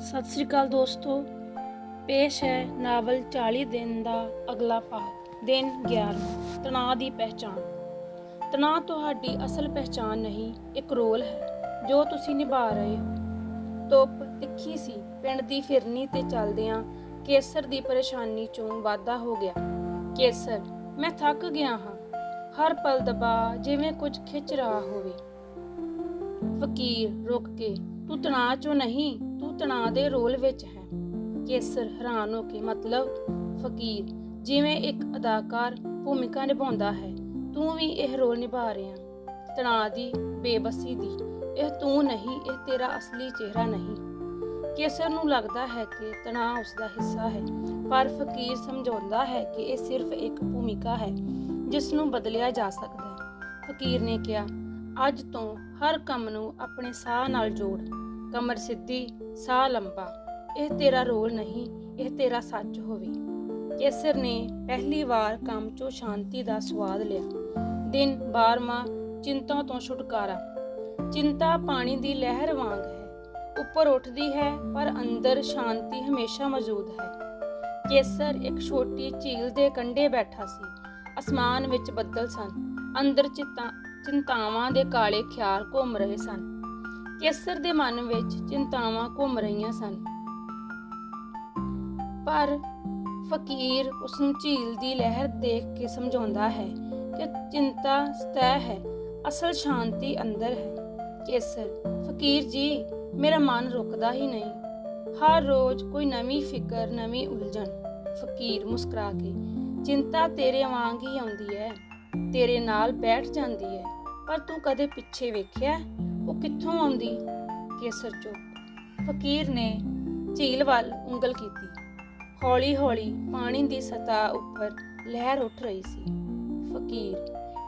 ਸਤਿ ਸ੍ਰੀ ਅਕਾਲ ਦੋਸਤੋ। ਪੇਸ਼ ਹੈ ਨਾਵਲ 40 ਦਿਨ ਦਾ ਅਗਲਾ ਭਾਗ ਦਿਨ 11 ਤਣਾਅ ਦੀ ਪਹਿਚਾਨ ਤਣਾਅ ਤੁਹਾਡੀ ਅਸਲ ਪਹਿਚਾਨ ਨਹੀਂ, ਇੱਕ ਰੋਲ ਹੈ, ਜੋ ਤੁਸੀਂ ਨਿਭਾ ਰਹੇ ਹੋ। ਧੁੱਪ ਤਿੱਖੀ ਸੀ, ਪਿੰਡ ਦੀ ਫਿਰਨੀ ਤੇ ਚੱਲਦਿਆਂ ਕੇਸਰ ਦੀ ਪਰੇਸ਼ਾਨੀ ਚੋਂ ਵਾਧਾ ਹੋ ਗਿਆ। ਕੇਸਰ, ਮੈਂ ਥੱਕ ਗਿਆ ਹਾਂ। ਹਰ ਪਲ ਦਬਾ ਜਿਵੇਂ ਕੁਝ ਖਿੱਚ ਰਿਹਾ ਹੋਵੇ। ਫਕੀਰ ਰੁਕ ਕੇ, ਤੂੰ ਤਣਾਅ ਚੋਂ ਨਹੀਂ ਤੂੰ ਤਣਾਅ ਦੇ ਰੋਲ ਵਿੱਚ ਹੈ। ਕੇਸਰ ਹੈਰਾਨ ਹੋ ਕੇ ਮਤਲਬ, ਫਕੀਰ, ਜਿਵੇਂ ਇੱਕ ਅਦਾਕਾਰ ਭੂਮਿਕਾ ਨਿਭਾਉਂਦਾ ਹੈ, ਤੂੰ ਵੀ ਇਹ ਰੋਲ ਨਿਭਾ ਰਿਹਾ। ਤਣਾਅ ਦੀ ਬੇਬਸੀ ਦੀ, ਇਹ ਤੂੰ ਨਹੀਂ, ਇਹ ਤੇਰਾ ਅਸਲੀ ਚਿਹਰਾ ਨਹੀਂ। ਕੇਸਰ ਨੂੰ ਲੱਗਦਾ ਹੈ ਕਿ ਤਣਾਅ ਉਸ ਦਾ ਹਿੱਸਾ ਹੈ, ਪਰ ਫਕੀਰ ਸਮਝਾਉਂਦਾ ਹੈ ਕਿ ਇਹ ਸਿਰਫ ਇੱਕ ਭੂਮਿਕਾ ਹੈ, ਜਿਸ ਨੂੰ ਬਦਲਿਆ ਜਾ ਸਕਦਾ ਹੈ। ਫਕੀਰ ਨੇ ਕਿਹਾ, ਅੱਜ ਤੋਂ ਹਰ ਕੰਮ ਨੂੰ ਆਪਣੇ ਸਾਹ ਨਾਲ ਜੋੜ। ਕਮਰ ਸਿੱਧੀ ਸਾਹ ਲੰਬਾ, ਇਹ ਤੇਰਾ ਰੋਲ ਨਹੀਂ, ਇਹ ਤੇਰਾ ਸੱਚ ਹੋਵੇ। ਕੇਸਰ ਨੇ ਪਹਿਲੀ ਵਾਰ ਕੰਮ 'ਚੋਂ ਸ਼ਾਂਤੀ ਦਾ ਸਵਾਦ ਲਿਆ। ਦਿਨ 12ਵਾਂ ਚਿੰਤਾ ਤੋਂ ਛੁਟਕਾਰਾ। ਚਿੰਤਾ ਪਾਣੀ ਦੀ ਲਹਿਰ ਵਾਂਗ ਹੈ। ਉੱਪਰ ਉੱਠਦੀ ਹੈ, ਪਰ ਅੰਦਰ ਸ਼ਾਂਤੀ ਹਮੇਸ਼ਾ ਮੌਜੂਦ ਹੈ। ਕੇਸਰ ਇੱਕ ਛੋਟੀ ਝੀਲ ਦੇ ਕੰਢੇ ਬੈਠਾ ਸੀ। ਅਸਮਾਨ ਵਿੱਚ ਬੱਦਲ ਸਨ। ਅੰਦਰ ਚਿੰਤਾ ਚਿੰਤਾਵਾਂ ਦੇ ਕਾਲੇ ਖਿਆਲ ਘੁੰਮ ਰਹੇ ਸਨ। ਕੇਸਰ ਦੇ ਮਨ ਵਿੱਚ ਚਿੰਤਾਵਾਂ ਘੁੰਮ ਰਹੀਆਂ ਸਨ। ਪਰ ਫਕੀਰ ਉਸ ਨੂੰ ਝੀਲ ਦੀ ਲਹਿਰ ਦੇਖ ਕੇ ਸਮਝਾਉਂਦਾ ਹੈ ਕਿ ਚਿੰਤਾ ਸਤਹ ਹੈ, ਅਸਲ ਸ਼ਾਂਤੀ ਅੰਦਰ ਹੈ। ਕੇਸਰ, ਫਕੀਰ ਜੀ, ਮੇਰਾ ਮਨ ਰੁਕਦਾ ਹੀ ਨਹੀਂ। ਹਰ ਰੋਜ਼ ਕੋਈ ਨਵੀਂ ਫਿਕਰ, ਨਵੀਂ ਉਲਝਣ। ਫਕੀਰ ਮੁਸਕਰਾ ਕੇ, ਚਿੰਤਾ ਤੇਰੇ ਵਾਂਗ ਹੀ ਆਉਂਦੀ ਹੈ, ਤੇਰੇ ਨਾਲ ਬੈਠ ਜਾਂਦੀ ਹੈ, ਪਰ ਤੂੰ ਕਦੇ ਪਿੱਛੇ ਵੇਖਿਆ? ਉਹ ਕਿੱਥੋਂ ਆਉਂਦੀ? ਕੇਸਰ ਚੁੱਪ। ਫਕੀਰ ਨੇ ਝੀਲ ਵੱਲ ਉਂਗਲ ਕੀਤੀ। ਹੌਲੀ ਹੌਲੀ ਪਾਣੀ ਦੀ ਸਤ੍ਹਾ ਉੱਪਰ ਲਹਿਰ ਉੱਠ ਰਹੀ ਸੀ। ਫਕੀਰ,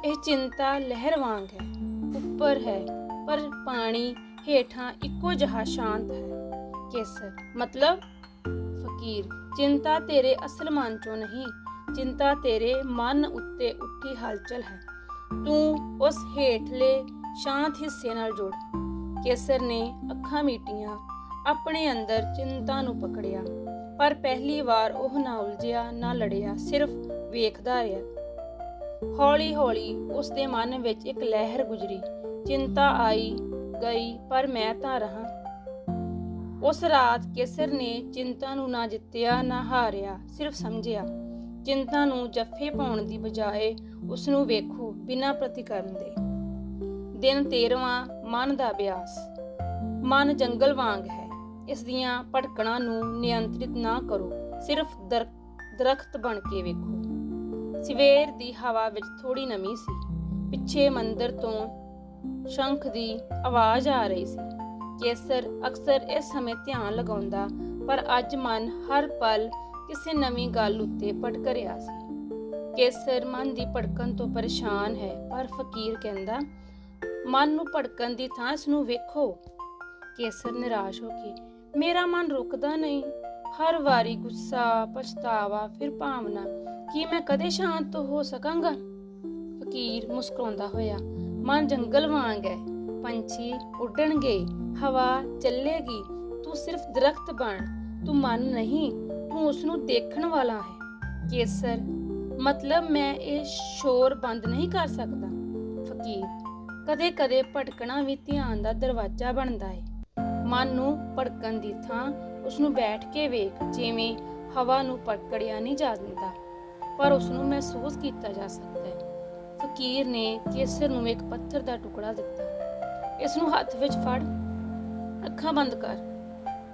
ਇਹ ਚਿੰਤਾ ਲਹਿਰ ਵਾਂਗ ਹੈ। ਉੱਪਰ ਹੈ, ਪਰ ਪਾਣੀ ਹੇਠਾਂ ਇੱਕੋ ਜਿਹਾ ਸ਼ਾਂਤ ਹੈ। ਕੇਸਰ, ਮਤਲਬ? ਫਕੀਰ, ਚਿੰਤਾ ਤੇਰੇ ਅਸਲ ਮਨ ਚੋਂ ਨਹੀਂ, ਚਿੰਤਾ ਤੇਰੇ ਮਨ ਉੱਤੇ ਉੱਠੀ ਹਲਚਲ ਹੈ। ਤੂੰ ਉਸ ਹੇਠਲੇ ਸ਼ਾਂਤ ਹਿੱਸੇ ਨਾਲ ਜੁੜ। ਕੇਸਰ ਨੇ ਅੱਖਾਂ ਮੀਟੀਆਂ, ਆਪਣੇ ਅੰਦਰ ਚਿੰਤਾ ਨੂੰ ਪਕੜਿਆ। ਪਰ ਪਹਿਲੀ ਵਾਰ ਉਹ ਨਾ ਉਲਝਿਆ, ਨਾ ਲੜਿਆ, ਸਿਰਫ ਵੇਖਦਾ ਰਿਹਾ। ਹੌਲੀ ਹੌਲੀ ਉਸ ਦੇ ਮਨ ਵਿੱਚ ਇੱਕ ਲਹਿਰ ਗੁਜ਼ਰੀ। ਚਿੰਤਾ ਆਈ, ਗਈ, ਪਰ ਮੈਂ ਤਾਂ ਰਹਾ। ਉਸ ਰਾਤ ਕੇਸਰ ਨੇ ਚਿੰਤਾ ਨੂੰ ਨਾ ਜਿੱਤਿਆ, ਨਾ ਹਾਰਿਆ, ਸਿਰਫ ਸਮਝਿਆ। ਚਿੰਤਾ ਨੂੰ ਜੱਫੇ ਪਾਉਣ ਦੀ ਬਜਾਏ ਉਸ ਨੂੰ ਵੇਖੋ, ਬਿਨਾਂ ਪ੍ਰਤੀਕਰਮ ਦੇ। ਦਿਨ 13ਵਾਂ ਮਨ ਦਾ ਅਭਿਆਸ। ਮਨ ਜੰਗਲ ਵਾਂਗ ਹੈ। ਇਸ ਦੀਆਂ ਭਟਕਣਾਂ ਨੂੰ ਨਿਯੰਤਰਿਤ ਨਾ ਕਰੋ। ਸਿਰਫ ਦਰਖਤ ਬਣ ਕੇ ਵੇਖੋ। ਸਵੇਰ ਦੀ ਹਵਾ ਵਿੱਚ ਥੋੜੀ ਨਮੀ ਸੀ। ਪਿੱਛੇ ਮੰਦਰ ਤੋਂ ਸ਼ੰਖ ਦੀ ਆਵਾਜ਼ ਆ ਰਹੀ ਸੀ। ਕੇਸਰ ਅਕਸਰ ਇਸ ਸਮੇਂ ਧਿਆਨ ਲਗਾਉਂਦਾ, ਪਰ ਅੱਜ ਮਨ ਹਰ ਪਲ ਕਿਸੇ ਨਵੀਂ ਗੱਲ ਉੱਤੇ ਭਟਕ ਰਿਹਾ ਸੀ। ਕੇਸਰ ਮਨ ਦੀ ਭਟਕਣ ਤੋਂ ਪਰੇਸ਼ਾਨ ਹੈ, ਪਰ ਫਕੀਰ ਕਹਿੰਦਾ ਮਨ ਨੂੰ ਭੜਕਣ ਦੀ ਥਾਂ ਇਸ ਨੂੰ ਵੇਖੋ ਕੇਸਰ ਨਿਰਾਸ਼ ਹੋ ਕੇ ਮੇਰਾ ਮਨ ਰੁਕਦਾ ਨਹੀਂ। ਹਰ ਵਾਰੀ ਗੁੱਸਾ, ਪਛਤਾਵਾ, ਫਿਰ ਭਾਵਨਾ ਕੀ ਮੈਂ ਕਦੇ ਸ਼ਾਂਤ ਹੋ ਸਕਾਂਗਾ। ਫਕੀਰ ਮੁਸਕਰਾਉਂਦਾ ਹੋਇਆ, ਮਨ ਜੰਗਲ ਵਾਂਗ ਹੈ। ਪੰਛੀ ਉੱਡਣਗੇ, ਹਵਾ ਚੱਲੇਗੀ, ਤੂੰ ਸਿਰਫ ਦਰਖਤ ਬਣ, ਤੂੰ ਮਨ ਨਹੀਂ, ਤੂੰ ਉਸ ਨੂੰ ਦੇਖਣ ਵਾਲਾ ਹੈ। ਕੇਸਰ, ਮਤਲਬ ਮੈਂ ਇਹ ਸ਼ੋਰ ਬੰਦ ਨਹੀਂ ਕਰ ਸਕਦਾ। ਫਕੀਰ ਕਦੇ ਕਦੇ ਭਟਕਣਾ ਵੀ ਧਿਆਨ ਦਾ ਦਰਵਾਜ਼ਾ ਬਣਦਾ ਹੈ ਮਨ ਨੂੰ ਭੜਕਣ ਦੀ ਥਾਂ ਉਸ ਨੂੰ ਬੈਠ ਕੇ ਵੇਖ, ਜਿਵੇਂ ਹਵਾ ਨੂੰ ਪਕੜਿਆ ਨਹੀਂ ਜਾਂਦਾ ਪਰ ਉਸ ਨੂੰ ਮਹਿਸੂਸ ਕੀਤਾ ਜਾ ਸਕਦਾ ਹੈ ਫਕੀਰ ਨੇ ਕੇਸਰ ਨੂੰ ਇੱਕ ਪੱਥਰ ਦਾ ਟੁਕੜਾ ਦਿੱਤਾ। ਇਸ ਨੂੰ ਹੱਥ ਵਿੱਚ ਫੜ, ਅੱਖਾਂ ਬੰਦ ਕਰ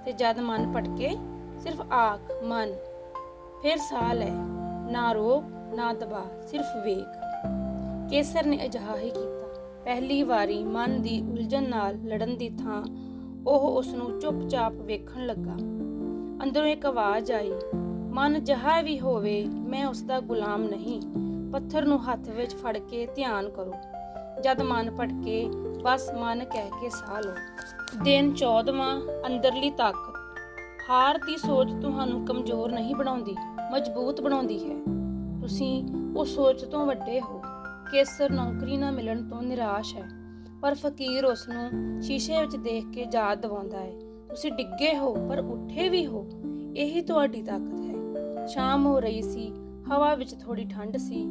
ਤੇ ਜਦ ਮਨ ਭਟਕੇ, ਸਿਰਫ ਆਖ, ਮਨ, ਫਿਰ ਸਾਹ ਲੈ, ਨਾ ਰੋਕ ਨਾ ਦਬਾ, ਸਿਰਫ ਵੇਖ। ਕੇਸਰ ਨੇ ਅਜਿਹਾ ਹੀ ਕੀਤਾ। ਪਹਿਲੀ ਵਾਰੀ ਮਨ ਦੀ ਉਲਝਣ ਨਾਲ ਲੜਨ ਦੀ ਥਾਂ, ਉਹ ਉਸ ਨੂੰ ਚੁੱਪਚਾਪ ਵੇਖਣ ਲੱਗਾ। ਅੰਦਰੋਂ ਇੱਕ ਆਵਾਜ਼ ਆਈ, ਮਨ ਜਹਾ ਵੀ ਹੋਵੇ, ਮੈਂ ਉਸ ਦਾ ਗੁਲਾਮ ਨਹੀਂ। ਪੱਥਰ ਨੂੰ ਹੱਥ ਵਿੱਚ ਫੜ ਕੇ ਧਿਆਨ ਕਰੋ। ਜਦ ਮਨ ਭਟਕੇ, ਬਸ ਮਨ ਕਹਿ ਕੇ ਸਾਹ ਲਓ। ਦਿਨ 14ਵਾਂ ਅੰਦਰਲੀ ਤਾਕਤ ਹਾਰ ਦੀ ਸੋਚ ਤੁਹਾਨੂੰ ਕਮਜ਼ੋਰ ਨਹੀਂ ਬਣਾਉਂਦੀ, ਮਜ਼ਬੂਤ ਬਣਾਉਂਦੀ ਹੈ। ਤੁਸੀਂ ਉਹ ਸੋਚ ਤੋਂ ਵੱਡੇ ਹੋ। ਕੇਸਰ ਨੌਕਰੀ ਨਾ ਮਿਲਣ ਤੋਂ ਨਿਰਾਸ਼ ਹੈ, ਪਰ ਫਕੀਰ ਉਸ ਨੂੰ ਸ਼ੀਸ਼ੇ ਵਿੱਚ ਦੇਖ ਕੇ ਯਾਦ ਦਿਵਾਉਂਦਾ ਹੈ। ਤੁਸੀਂ ਡਿੱਗੇ ਹੋ, ਪਰ ਉੱਠੇ ਵੀ ਹੋ, ਇਹੀ ਤੁਹਾਡੀ ਤਾਕਤ ਹੈ। ਸ਼ਾਮ ਹੋ ਰਹੀ ਸੀ, ਹਵਾ ਵਿੱਚ ਥੋੜੀ ਠੰਡ ਸੀ,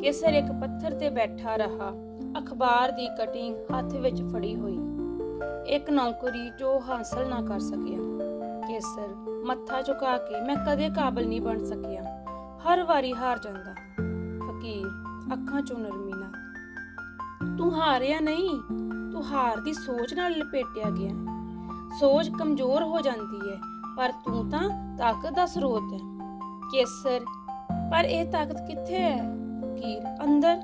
ਕੇਸਰ ਇੱਕ ਪੱਥਰ ਤੇ ਬੈਠਾ ਰਹਾ, ਅਖਬਾਰ ਦੀ ਕਟਿੰਗ ਹੱਥ ਵਿੱਚ ਫੜੀ ਹੋਈ। ਇੱਕ ਨੌਕਰੀ ਜੋ ਹਾਸਲ ਨਾ ਕਰ ਸਕਿਆ। ਕੇਸਰ ਮੱਥਾ ਝੁਕਾ ਕੇ, ਮੈਂ ਕਦੇ ਕਾਬਲ ਨਹੀਂ ਬਣ ਸਕਿਆ। ਹਰ ਵਾਰੀ ਹਾਰ ਜਾਂਦਾ। ਫਕੀਰ ਅੱਖਾਂ ਚੋਂ ਨਰਮੀ ਨਾਲ ਤੂੰ ਹਾਰਿਆ ਨਹੀਂ, ਤੂੰ ਹਾਰ ਦੀ ਸੋਚ ਨਾਲ ਲਪੇਟਿਆ ਗਿਆ। ਸੋਚ ਕਮਜ਼ੋਰ ਹੋ ਜਾਂਦੀ ਹੈ ਪਰ ਤੂੰ ਤਾਂ ਤਾਕਤ ਦਾ ਸਰੋਤ ਹੈ ਕੇਸਰ, ਪਰ ਇਹ ਤਾਕਤ ਕਿੱਥੇ ਹੈ ਫਕੀਰ, ਅੰਦਰ,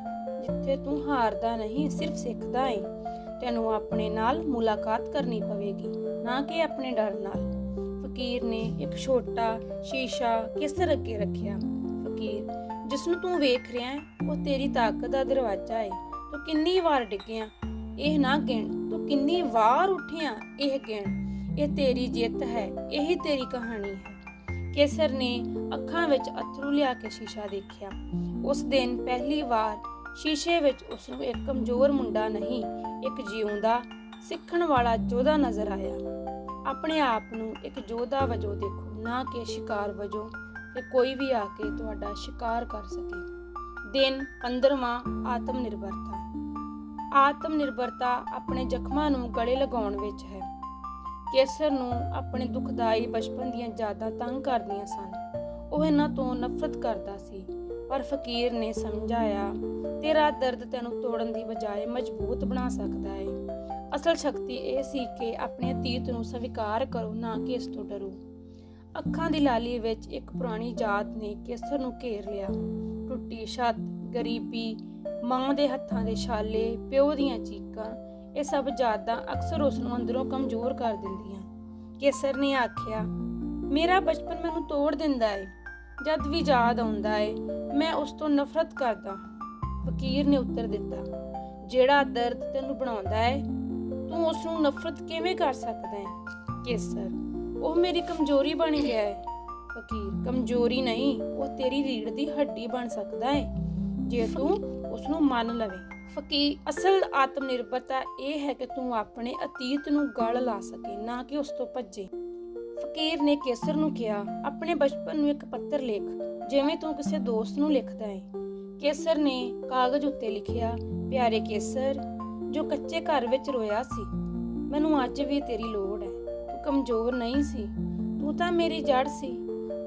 ਜਿੱਥੇ ਤੂੰ ਹਾਰਦਾ ਨਹੀਂ, ਸਿਰਫ ਸਿੱਖਦਾ ਹੈ ਤੈਨੂੰ ਆਪਣੇ ਨਾਲ ਮੁਲਾਕਾਤ ਕਰਨੀ ਪਵੇਗੀ, ਨਾ ਕਿ ਆਪਣੇ ਡਰ ਨਾਲ। ਫਕੀਰ ਨੇ ਇੱਕ ਛੋਟਾ ਸ਼ੀਸ਼ਾ ਕੇਸਰ ਅੱਗੇ ਰੱਖਿਆ? ਫਕੀਰ ਜਿਸ ਨੂੰ ਤੂੰ ਵੇਖ ਰਿਹਾ ਹੈ, ਉਹ ਤੇਰੀ ਤਾਕਤ ਦਾ ਦਰਵਾਜ਼ਾ ਹੈ ਤੂੰ ਕਿੰਨੀ ਵਾਰ ਡਿੱਗਿਆ, ਇਹ ਨਾ ਗਿਣ। ਤੂੰ ਕਿੰਨੀ ਵਾਰ ਉੱਠਿਆ, ਇਹ ਗਿਣ। ਇਹ ਤੇਰੀ ਜਿੱਤ ਹੈ, ਇਹੀ ਤੇਰੀ ਕਹਾਣੀ ਹੈ। ਕੇਸਰ ਨੇ ਅੱਖਾਂ ਵਿੱਚ ਅਥਰੂ ਲਿਆ ਕੇ ਸ਼ੀਸ਼ਾ ਦੇਖਿਆ। ਉਸ ਦਿਨ ਪਹਿਲੀ ਵਾਰ ਸ਼ੀਸ਼ੇ ਵਿੱਚ ਉਸ ਨੂੰ ਇੱਕ ਕਮਜ਼ੋਰ ਮੁੰਡਾ ਨਹੀਂ, ਇੱਕ ਜਿਉਂਦਾ, ਸਿੱਖਣ ਵਾਲਾ ਯੋਧਾ ਨਜ਼ਰ ਆਇਆ। ਆਪਣੇ ਆਪ ਨੂੰ ਇੱਕ ਯੋਧਾ ਵਜੋਂ ਦੇਖੋ, ਨਾ ਕਿ ਸ਼ਿਕਾਰ ਵਜੋਂ। ਕਿ ਕੋਈ ਵੀ ਆ ਕੇ ਤੁਹਾਡਾ ਸ਼ਿਕਾਰ ਕਰ ਸਕੇ। ਦਿਨ 15ਵਾਂ ਆਤਮ ਨਿਰਭਰਤਾ ਆਤਮ ਨਿਰਭਰਤਾ ਆਪਣੇ ਜ਼ਖਮਾਂ ਨੂੰ ਗਲੇ ਲਗਾਉਣ ਵਿੱਚ ਹੈ। ਕੇਸਰ ਨੂੰ ਆਪਣੇ ਦੁਖਦਾਈ ਬਚਪਨ ਦੀਆਂ ਯਾਦਾਂ ਤੰਗ ਕਰਦੀਆਂ ਸਨ। ਉਹ ਇਹਨਾਂ ਤੋਂ ਨਫ਼ਰਤ ਕਰਦਾ ਸੀ, ਪਰ ਫਕੀਰ ਨੇ ਸਮਝਾਇਆ, ਤੇਰਾ ਦਰਦ ਤੈਨੂੰ ਤੋੜਨ ਦੀ ਬਜਾਏ ਮਜ਼ਬੂਤ ਬਣਾ ਸਕਦਾ ਹੈ ਅਸਲ ਸ਼ਕਤੀ ਇਹ ਸੀ ਕਿ ਆਪਣੇ ਅਤੀਤ ਨੂੰ ਸਵੀਕਾਰ ਕਰੋ, ਨਾ ਕਿ ਇਸ ਤੋਂ ਡਰੋ। ਅੱਖਾਂ ਦੀ ਲਾਲੀ ਵਿੱਚ ਇੱਕ ਪੁਰਾਣੀ ਯਾਦ ਨੇ ਕੇਸਰ ਨੂੰ ਘੇਰ ਲਿਆ। ਟੁੱਟੀ ਛੱਤ, ਗਰੀਬੀ, ਮਾਂ ਦੇ ਹੱਥਾਂ ਦੇ ਛਾਲੇ, ਪਿਓ ਦੀਆਂ ਚੀਕਾਂ, ਇਹ ਸਭ ਯਾਦਾਂ ਅਕਸਰ ਉਸ ਨੂੰ ਅੰਦਰੋਂ ਕਮਜ਼ੋਰ ਕਰ ਦਿੰਦੀਆਂ। ਕੇਸਰ ਨੇ ਆਖਿਆ, ਮੇਰਾ ਬਚਪਨ ਮੈਨੂੰ ਤੋੜ ਦਿੰਦਾ ਏ, ਜਦ ਵੀ ਯਾਦ ਆਉਂਦਾ ਏ, ਮੈਂ ਉਸ ਤੋਂ ਨਫ਼ਰਤ ਕਰਦਾ ਫਕੀਰ ਨੇ ਉੱਤਰ ਦਿੱਤਾ, ਜਿਹੜਾ ਦਰਦ ਤੈਨੂੰ ਬਣਾਉਂਦਾ ਏ, ਤੂੰ ਉਸ ਨੂੰ ਨਫ਼ਰਤ ਕਿਵੇਂ ਕਰ ਸਕਦਾ ਹੈ ਕੇਸਰ ਉਹ ਮੇਰੀ ਕਮਜ਼ੋਰੀ ਬਣ ਗਿਆ ਹੈ। ਫਕੀਰ ਕਮਜ਼ੋਰੀ ਨਹੀਂ ਉਹ ਤੇਰੀ ਰੀੜ ਦੀ ਹੱਡੀ ਬਣ ਸਕਦਾ ਹੈ। ਜੇ ਤੂੰ ਉਸ ਨੂੰ ਮੰਨ ਲਵੇਂ। ਫਕੀਰ ਅਸਲ ਆਤਮ ਨਿਰਭਰਤਾ ਇਹ ਹੈ ਕਿ ਤੂੰ ਆਪਣੇ ਅਤੀਤ ਨੂੰ ਗਲ ਲਾ ਸਕੇ ਨਾ ਕਿ ਉਸ ਤੋਂ ਭੱਜੇ। ਫਕੀਰ ਨੇ ਕੇਸਰ ਨੂੰ ਕਿਹਾ ਆਪਣੇ ਬਚਪਨ ਨੂੰ ਇੱਕ ਪੱਤਰ ਲਿਖ ਜਿਵੇਂ ਤੂੰ ਕਿਸੇ ਦੋਸਤ ਨੂੰ ਲਿਖਦਾ ਹੈ। ਕੇਸਰ ਨੇ ਕਾਗਜ਼ ਉੱਤੇ ਲਿਖਿਆ ਪਿਆਰੇ ਕੇਸਰ ਜੋ ਕੱਚੇ ਘਰ ਵਿੱਚ ਰੋਇਆ ਸੀ ਮੈਨੂੰ ਅੱਜ ਵੀ ਤੇਰੀ ਲੋੜ ਕਮਜ਼ੋਰ ਨਹੀਂ ਸੀ। ਤੂੰ ਤਾਂ ਮੇਰੀ ਜੜ ਸੀ।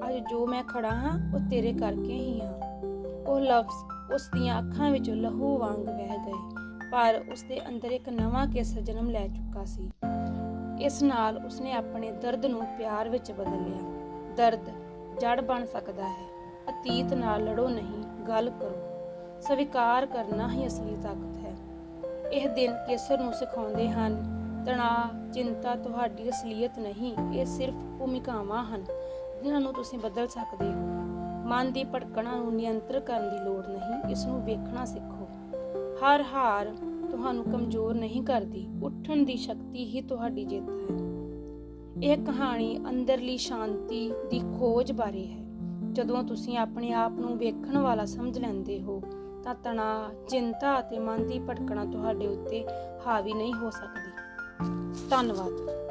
ਅੱਜ ਜੋ ਮੈਂ ਖੜਾ ਹਾਂ, ਉਹ ਤੇਰੇ ਕਰਕੇ ਹੀ ਹਾਂ। ਉਹ ਲਫ਼ਜ਼ ਉਸ ਦੀਆਂ ਅੱਖਾਂ ਵਿੱਚੋਂ ਲਹੂ ਵਾਂਗ ਵਹਿ ਗਏ, ਪਰ ਉਸ ਦੇ ਅੰਦਰ ਇੱਕ ਨਵਾਂ ਕੇਸਰ ਜਨਮ ਲੈ ਚੁੱਕਾ ਸੀ। ਇਸ ਨਾਲ ਉਸਨੇ ਆਪਣੇ ਦਰਦ ਨੂੰ ਪਿਆਰ ਵਿੱਚ ਬਦਲ ਲਿਆ ਦਰਦ ਜੜ ਬਣ ਸਕਦਾ ਹੈ। ਅਤੀਤ ਨਾਲ ਲੜੋ ਨਹੀਂ, ਗੱਲ ਕਰੋ। ਸਵੀਕਾਰ ਕਰਨਾ ਹੀ ਅਸਲੀ ਤਾਕਤ ਹੈ। ਇਹ ਦਿਨ ਕੇਸਰ ਨੂੰ ਸਿਖਾਉਂਦੇ ਹਨ ਤਣਾਅ, ਚਿੰਤਾ ਤੁਹਾਡੀ ਅਸਲੀਅਤ ਨਹੀਂ, ਇਹ ਸਿਰਫ ਭੂਮਿਕਾਵਾਂ ਹਨ, ਜਿਨ੍ਹਾਂ ਨੂੰ ਤੁਸੀਂ ਬਦਲ ਸਕਦੇ ਹੋ। ਮਨ ਦੀ ਭਟਕਣਾ ਨੂੰ ਨਿਯੰਤਰ ਕਰਨ ਦੀ ਲੋੜ ਨਹੀਂ ਇਸ ਨੂੰ ਵੇਖਣਾ ਸਿੱਖੋ। ਹਰ ਹਾਰ ਤੁਹਾਨੂੰ ਕਮਜ਼ੋਰ ਨਹੀਂ ਕਰਦੀ, ਉੱਠਣ ਦੀ ਸ਼ਕਤੀ ਹੀ ਤੁਹਾਡੀ ਜਿੱਤ ਹੈ। ਇਹ ਕਹਾਣੀ ਅੰਦਰਲੀ ਸ਼ਾਂਤੀ ਦੀ ਖੋਜ ਬਾਰੇ ਹੈ। ਜਦੋਂ ਤੁਸੀਂ ਆਪਣੇ ਆਪ ਨੂੰ ਵੇਖਣ ਵਾਲਾ ਸਮਝ ਲੈਂਦੇ ਹੋ, ਤਾਂ ਤਣਾਅ, ਚਿੰਤਾ ਅਤੇ ਮਨ ਦੀ ਭਟਕਣਾ ਤੁਹਾਡੇ ਉੱਤੇ ਹਾਵੀ ਨਹੀਂ ਹੋ ਸਕਦੀ। ਧੰਨਵਾਦ।